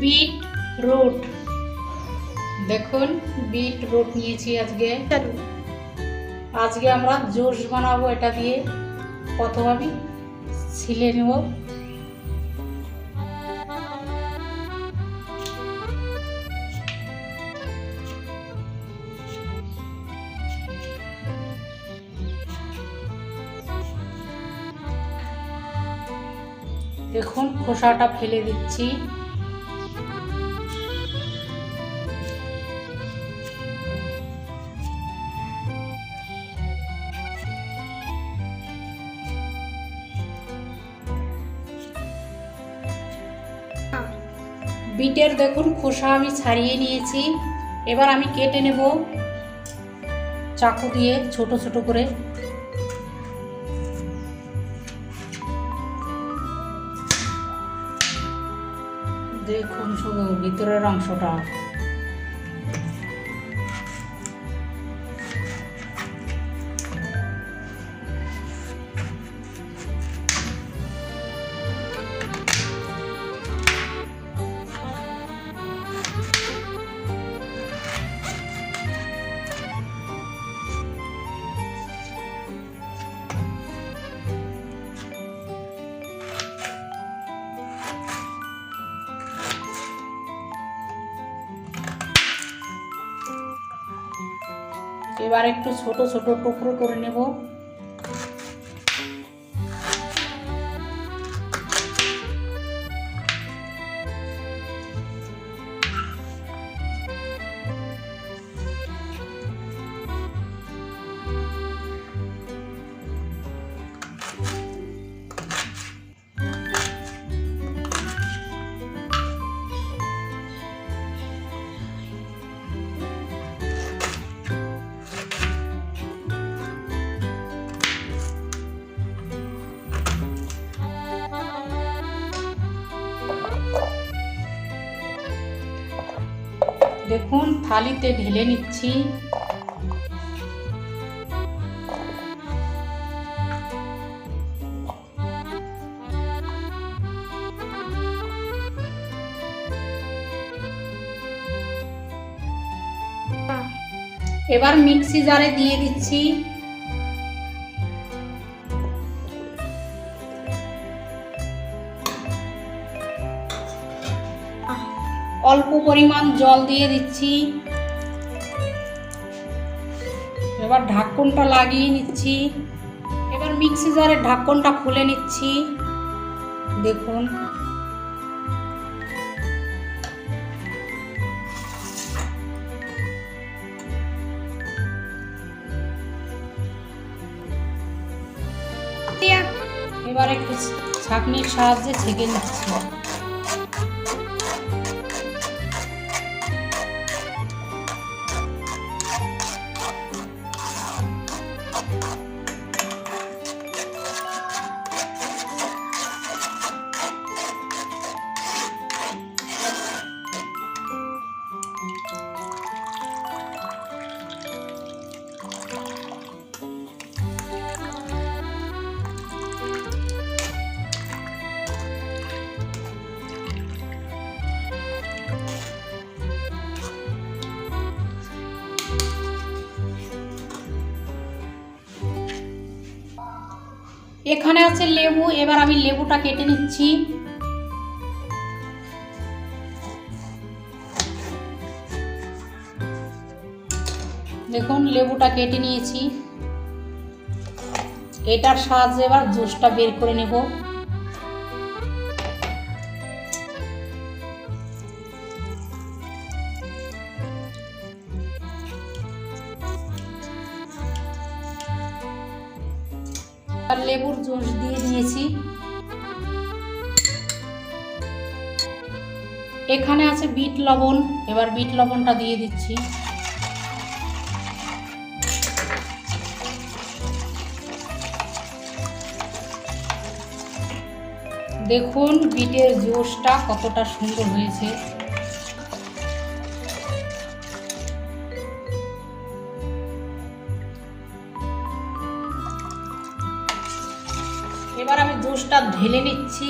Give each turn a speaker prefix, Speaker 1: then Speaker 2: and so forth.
Speaker 1: Beet root দেখুন beetroot নিয়েছি আজকে। আজকে আমরা জুস বানাবো এটা দিয়ে। প্রথম আমি ছিলে নেব। দেখুন, খোসাটা ফেলে দিচ্ছি। বিটের দেখুন, খোসা আমি ছাড়িয়ে নিয়েছি। এবার আমি কেটে নেব চাকু দিয়ে ছোট ছোট করে। দেখুন শুধু ভিতরের অংশটা। এবার একটু ছোট ছোট টুকরো করে নেব। দেখুন থালিতে ঢেলে নিচ্ছি। এবার মিক্সি জারে দিয়ে দিচ্ছি। অল্প পরিমাণ জল দিয়ে দিচ্ছি। এবার ঢাকনটা লাগিয়ে নিচ্ছি। এবার মিক্সি জারের ঢাকনটা খুলে নিচ্ছি। দেখুন। এবার একটু ছাঁকনির সাহায্যে ছেঁকে নিচ্ছি। এখানে আছে লেবু, এবার আমি লেবুটা কেটে নিচ্ছি। দেখুন, লেবুটা কেটে নিয়েছি। এটার সাহায্যে এবার জুসটা বের করে নেব। আর লেবুর জুস দিয়ে দিয়েছি। এখানে আছে বিট লবণ, এবার বিট লবণটা দিয়ে দিচ্ছি। দেখুন বিটের জুসটা কতটা সুন্দর হয়েছে। এবার আমি জুসটা ঢেলে নিচ্ছি